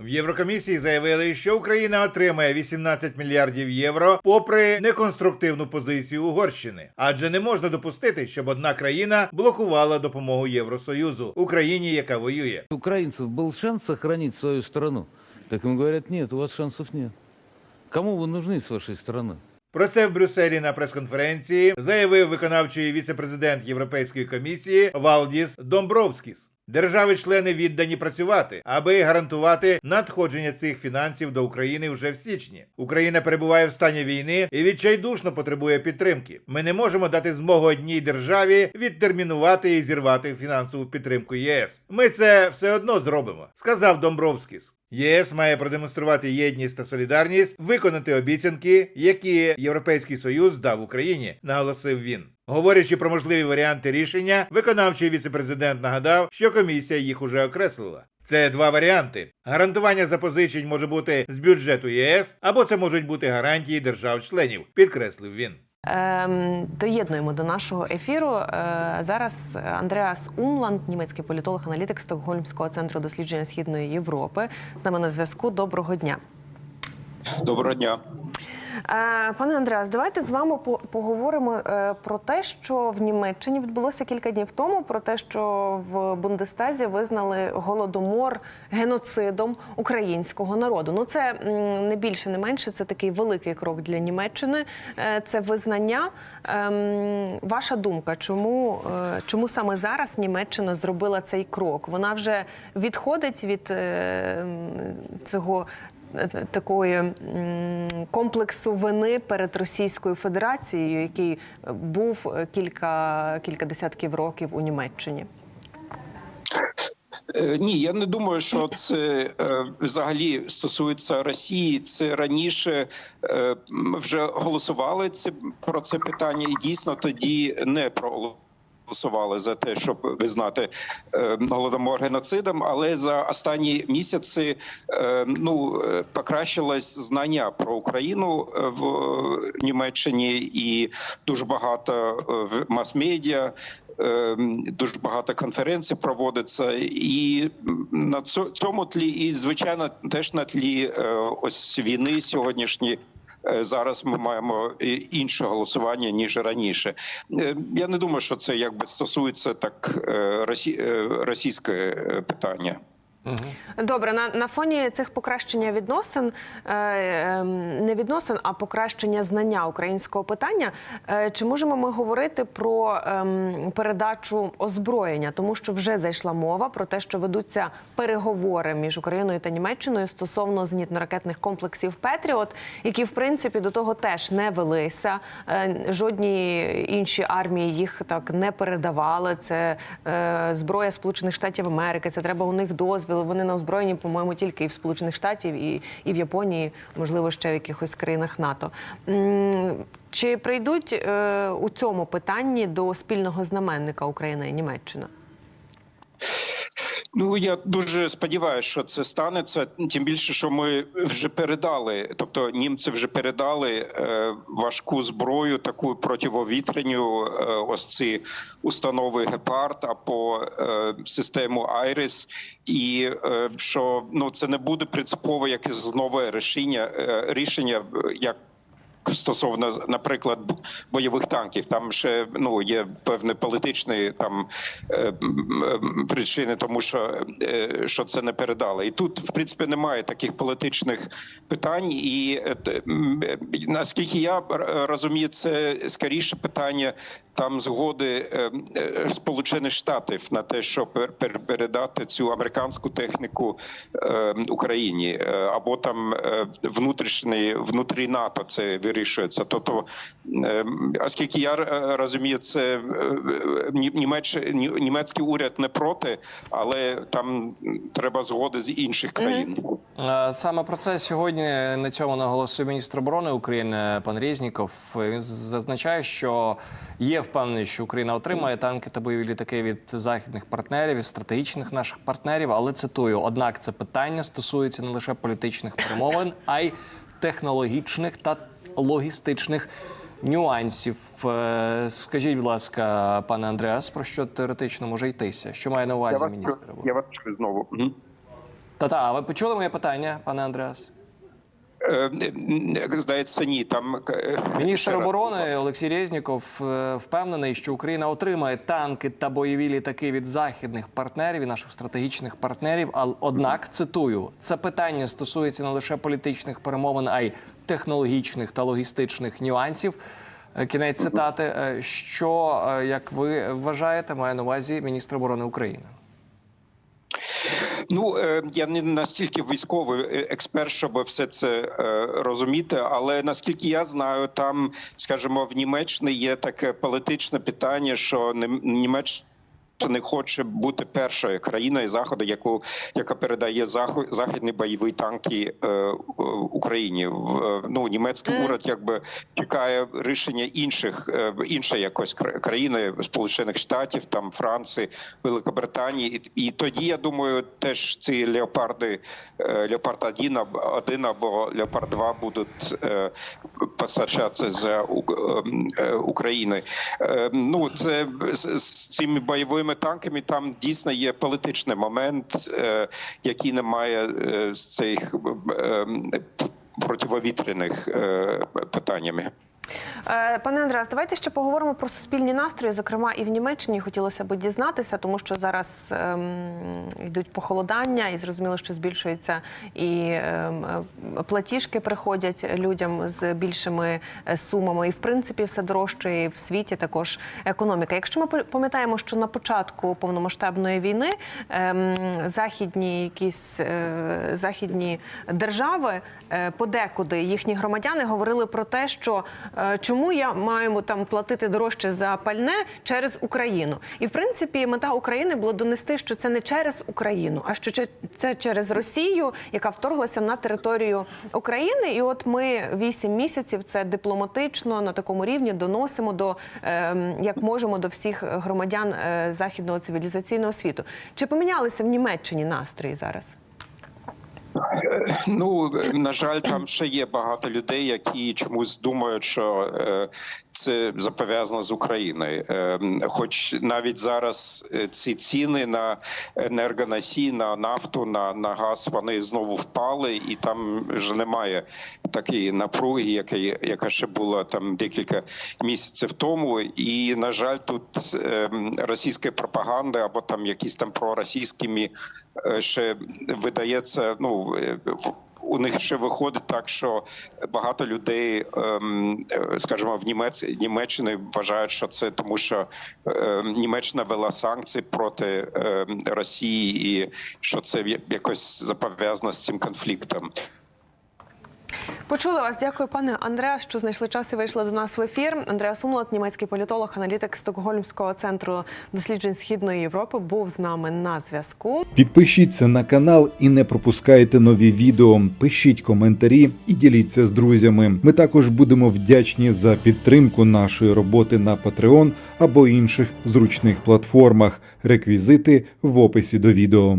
В Єврокомісії заявили, що Україна отримає 18 мільярдів євро, попри неконструктивну позицію Угорщини, адже не можна допустити, щоб одна країна блокувала допомогу Євросоюзу Україні, яка воює. У украинцев был шанс сохранить свою страну. Так им говорят, нет, у вас шансов нет. Кому вы нужны с вашей страны? Про це в Брюсселі на прес-конференції заявив виконавчий віце-президент Європейської комісії Валдіс Домбровскіс. Держави-члени віддані працювати, аби гарантувати надходження цих фінансів до України вже в січні. Україна перебуває в стані війни і відчайдушно потребує підтримки. Ми не можемо дати змогу одній державі відтермінувати і зірвати фінансову підтримку ЄС. Ми це все одно зробимо, сказав Домбровскіс. ЄС має продемонструвати єдність та солідарність, виконати обіцянки, які Європейський Союз дав Україні, наголосив він. Говорячи про можливі варіанти рішення, виконавчий віцепрезидент нагадав, що комісія їх уже окреслила. Це два варіанти: гарантування запозичень може бути з бюджету ЄС, або це можуть бути гарантії держав-членів, підкреслив він. Ем, доєднуємо до нашого ефіру. Е, зараз Андреас Умланд, німецький політолог, аналітик Стокгольмського центру дослідження східної Європи, з нами на зв'язку. Доброго дня. Доброго дня. Е, Пане Андреас, давайте з вами по- поговоримо е, про те, що в Німеччині відбулося кілька днів тому. Про те, що в Бундестазі визнали голодомор геноцидом українського народу. Ну це не більше, не менше. Це такий великий крок для Німеччини. Е, Це визнання. Ем, Ваша думка, чому, чому саме зараз Німеччина зробила цей крок? Вона вже відходить від цього такої комплексу вини перед Російською Федерацією, який був е, кілька, кілька десятків років у Німеччині. Е, Ні, я не думаю, що це е, взагалі стосується Росії. Це раніше е, вже голосували про це питання, і дійсно тоді не проголосували за те, щоб визнати е, голодомор геноцидом. Але за останні місяці е, ну е, покращилось знання про Україну в Німеччині, і дуже багато в мас-медіа. Дуже багато конференцій проводиться, і на цьому тлі, і звичайно, теж на тлі ось війни сьогоднішні. Е, Зараз ми маємо інше голосування ніж раніше. Е, Я не думаю, що це якби стосується так е, росі- російське е, Добре, на, на фоні цих покращення відносин е, е, не відносин, а покращення знання українського питання. Е, чи можемо ми говорити про ем, передачу озброєння? Тому що вже зайшла мова про те, що ведуться переговори між Україною та Німеччиною стосовно зенітно-ракетних комплексів Петріот, які в принципі до того теж не велися. Е, жодні інші армії їх так не передавали. Це е, зброя Сполучених Штатів Америки. Це треба у них дозвіл. Вони на озброєнні, по-моєму, тільки і в Сполучених Штатів, і, і в Японії, можливо, ще в якихось країнах НАТО. Чи прийдуть е, у цьому питанні до спільного знаменника Україна і Німеччина? Ну я дуже сподіваюся, що це станеться. Тим більше, що ми вже передали, тобто німці вже передали е, важку зброю, таку противовітряню, е, ось ці установи Гепард або е, систему Айрис, і е, що ну це не буде принципово якесь нове рішення, е, рішення як. Стосовно, наприклад, бойових танків, там ще ну є певні політичні там е, причини, тому що, е, що це не передали. І тут, в принципі, немає таких політичних питань. І е, наскільки я розумію, це скоріше питання там згоди Сполучених Штатів на те, щоб пер- пер- передати цю американську техніку Україні, або там внутрішній внутрі НАТО це вирішується. Тобто, е, оскільки я е, розумію, це е, Німеч, німецький уряд не проти, але там треба згоди з інших країн. Е, Саме про це сьогодні на цьому наголосив міністр оборони України пан Резніков. Він зазначає, що є впевненість, що Україна отримає танки та бойові літаки від західних партнерів, від стратегічних наших партнерів. Але цитую: однак це питання стосується не лише політичних перемовин, а й технологічних та логістичних. Нюансів, Е, скажіть, будь ласка, пане Андреас, про що теоретично може йтися? Що має на увазі Я міністр? я вас чую знову. Мгм. Та-та, а ви почули моє питання, пане Андреас? Е, Здається, ні. Там е, Міністр раз, оборони. Олексій Резніков впевнений, що Україна отримає танки та бойові літаки від західних партнерів і наших стратегічних партнерів. А однак цитую, це питання стосується не лише політичних перемовин, а й технологічних та логістичних нюансів. Е, Кінець цитати. Е, Що, е, як ви вважаєте, має на увазі міністр оборони України? Ну я не настільки військовий експерт, щоб все це розуміти. Але наскільки я знаю, там, скажімо, в Німеччині є таке політичне питання, що Німеччина. Не хоче бути першою країною заходу, яку яка передає західні бойові танки е, е, Україні. В е, ну німецький уряд якби чекає рішення інших е, іншої якось кра- країни Сполучених Штатів, там Франції, Великобританії, і, і тоді я думаю, теж ці леопарди, е, леопард 1 або 1 або леопард 2 будуть е, постачатися з е, е, України. Е, ну це з, з цими бойовими танками там дійсно є політичний момент, е, який не має е, з цих е, противовітряних питаннями. Е, Пане Андреас, давайте ще поговоримо про суспільні настрої, зокрема і в Німеччині хотілося б дізнатися, тому що зараз ем, йдуть похолодання, і зрозуміло, що збільшується і ем, е, платіжки приходять людям з більшими е, сумами, і в принципі все дорожче і в світі також економіка. Якщо ми пам'ятаємо, що на початку повномасштабної війни ем, західні якісь е, західні держави е, подекуди їхні громадяни говорили про те, що чому я маю там платити дорожче за пальне через Україну. І в принципі мета України було донести, що це не через Україну, а що це через Росію, яка вторглася на територію України. І от ми вісім місяців це дипломатично на такому рівні доносимо до ем, як можемо до всіх громадян е, західного цивілізаційного світу. Чи помінялися в Німеччині настрої зараз? Ну на жаль, там ще є багато людей, які чомусь думають, що е, це запов'язано з Україною. Е, хоч навіть зараз е, ці ціни на енергоносії, на нафту, на, на газ вони знову впали, і там вже немає такої напруги, яка, яка ще була там декілька місяців тому. І на жаль, тут російська пропаганда або там якісь там е, ще видається. Ну у них ще виходить так, що багато людей, ем, е, скажімо, в Німець Німеччини вважають, що це тому, що ем, Німеччина вела санкції проти ем, Росії, і що це якось запов'язано з цим конфліктом. Почули вас. Дякую, пане Андреас, що знайшли час і вийшли до нас в ефір. Андреас Умлот, німецький політолог, аналітик Стокгольмського центру досліджень Східної Європи, був з нами на зв'язку. Підпишіться на канал і не пропускайте нові відео. Пишіть коментарі і діліться з друзями. Ми також будемо вдячні за підтримку нашої роботи на Patreon або інших зручних платформах. Реквізити в описі до відео.